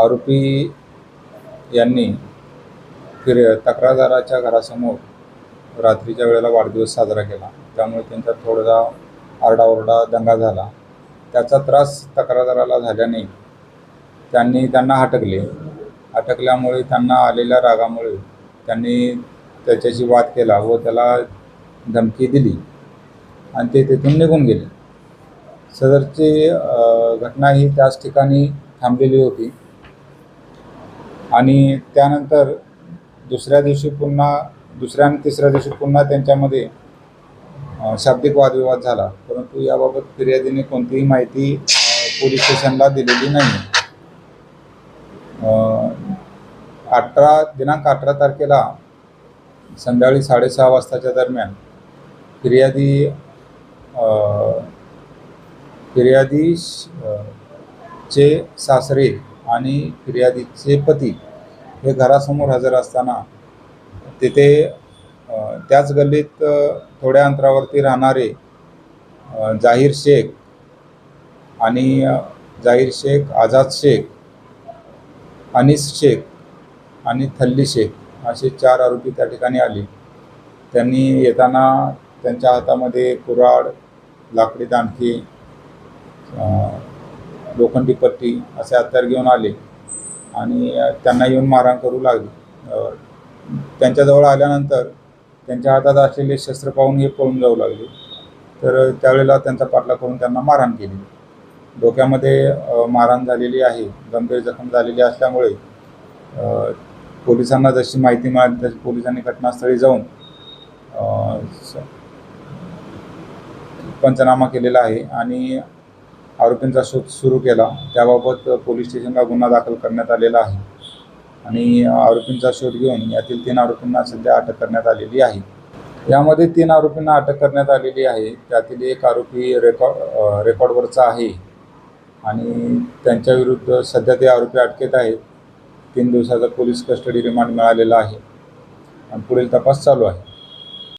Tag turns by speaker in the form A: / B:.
A: आरोपी यांनी फिर तक्रारदाराच्या घरासमोर रात्रीच्या वेळेला वाढदिवस साजरा केला. त्यामुळे त्यांचा थोडासा आरडाओरडा दंगा झाला. त्याचा त्रास तक्रारदाराला झाल्याने त्यांनी त्यांना हटकले अटकल्यामुळे त्यांना आलेल्या रागामुळे त्यांनी त्याच्याशी वाद केला व त्याला धमकी दिली आणि ते तेथून निघून गेले. सदरची घटना ही त्याच ठिकाणी थांबलेली होती. आणि त्यानंतर दुसऱ्या दिवशी पुन्हा दुसऱ्या आणि तिसऱ्या दिवशी पुन्हा त्यांच्यामध्ये शाब्दिक वादविवाद झाला. परंतु याबाबत फिर्यादीने कोणतीही माहिती पोलीस स्टेशनला दिलेली नाही. अठरा दिनांक अठरा तारखेला संध्याकाळी साडेसहा वाजताच्या दरम्यान फिर्यादी फिर्यादी चे सासरे आणि फिर्यादीचे पती हे घरासमोर हजर असताना तिथे त्याच गल्लीत थोड्या अंतरावरती राहणारे जाहीर शेख आणि जाहीर शेख आझाद शेख अनिस शेख आणि थल्ली शेख असे चार आरोपी त्या ठिकाणी आले. त्यांनी येताना त्यांच्या हातामध्ये कुराड लाकडी दांडकी लोखंडी पट्टी असे हत्यार घेऊन आले. आणि त्यांना येऊन मारहाण करू लागली. त्यांच्याजवळ आल्यानंतर त्यांच्या हातात असलेले शस्त्र पाहून हे पळून जाऊ लागले. तर त्यावेळेला त्यांचा पाठला करून त्यांना मारहाण केली. डोक्यामध्ये मारहाण झालेली आहे गंभीर जखम झालेली असल्यामुळे पोलिसांना जशी माहिती मिळाली तशी पोलिसांनी घटनास्थळी जाऊन स- पंचनामा केलेला आहे. आणि आरोपींचा शोध सुरू केला. त्याबाबत पोलीस स्टेशनला गुन्हा दाखल करण्यात आलेला आहे. आणि आरोपींचा शोध घेऊन यातील तीन आरोपींना सध्या अटक करण्यात आलेली आहे. यामध्ये तीन आरोपींना अटक करण्यात आलेली आहे. त्यातील एक आरोपी रेकॉर्ड रेकॉर्डवरचा आहे. आणि त्यांच्याविरुद्ध सध्या ते आरोपी अटकेत आहेत. तीन दिवसाचा पोलीस कस्टडी रिमांड मिळालेला आहे. आणि पुढील तपास चालू आहे.